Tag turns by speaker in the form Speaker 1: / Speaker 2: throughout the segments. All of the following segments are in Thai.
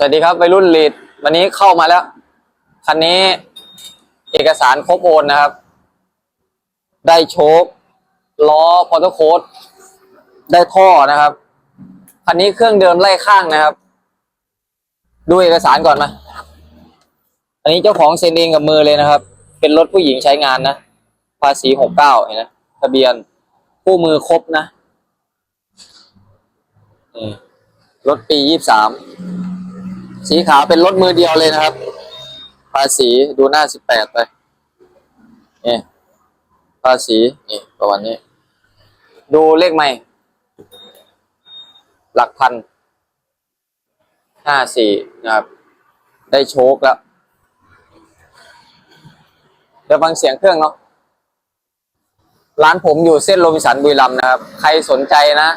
Speaker 1: สวัสดีครับวัยรุ่นลีดวันนี้เข้ามาแล้ว คันนี้เอกสารครบโอนนะครับ ได้โชคล้อพอร์ตโค้ดได้ท่อนะครับ คันนี้เครื่องเดิมไล่ข้างนะครับ ดูเอกสารก่อนมา อันนี้เจ้าของเซ็นเองกับมือเลยนะครับ เป็นรถผู้หญิงใช้งานนะ ภาษีหกเก้าเห็นไหมทะเบียนคู่มือครบนะรถปียี่สาม สีขาวเป็นรถมือเดียวเลยนะครับ ภาษีดูหน้าสิบแปดไปนี่ภาษีนี่ประมาณนี้ ดูเลขใหม่ หลักพันห้าสี่นะครับ ได้โชคแล้ว เดี๋ยวฟังเสียงเครื่องเนาะร้านผมอยู่เส้นโรบินสันบุรีรัมย์นะครับ ใครสนใจนะ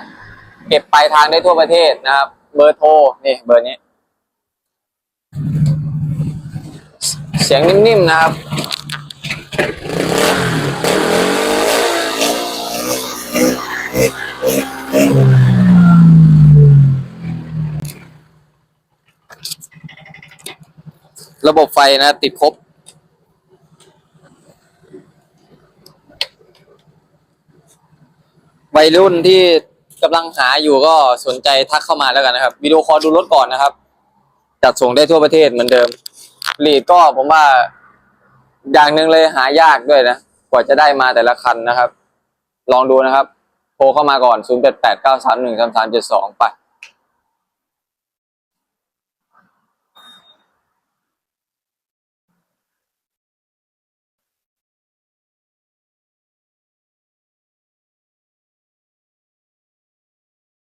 Speaker 1: เก็บปลายทางได้ทั่วประเทศนะครับ เบอร์โทร นี่เบอร์นี้ สียงนิ่มๆนะครับ ระบบไฟนะ ติดครบวัยรุ่นที่กำลังหาอยู่ก็สนใจทักเข้ามาแล้วกันนะครับวิดีโอคอลดูรถก่อนนะครับ จัดส่งได้ทั่วประเทศเหมือนเดิม ลีดก็ผมว่า อย่างหนึ่งเลยหายากด้วยนะ กว่าจะได้มาแต่ละคันนะครับ ลองดูนะครับ โทรเข้ามาก่อน 0 8 8 9 3 1 3 3 7 2 ไป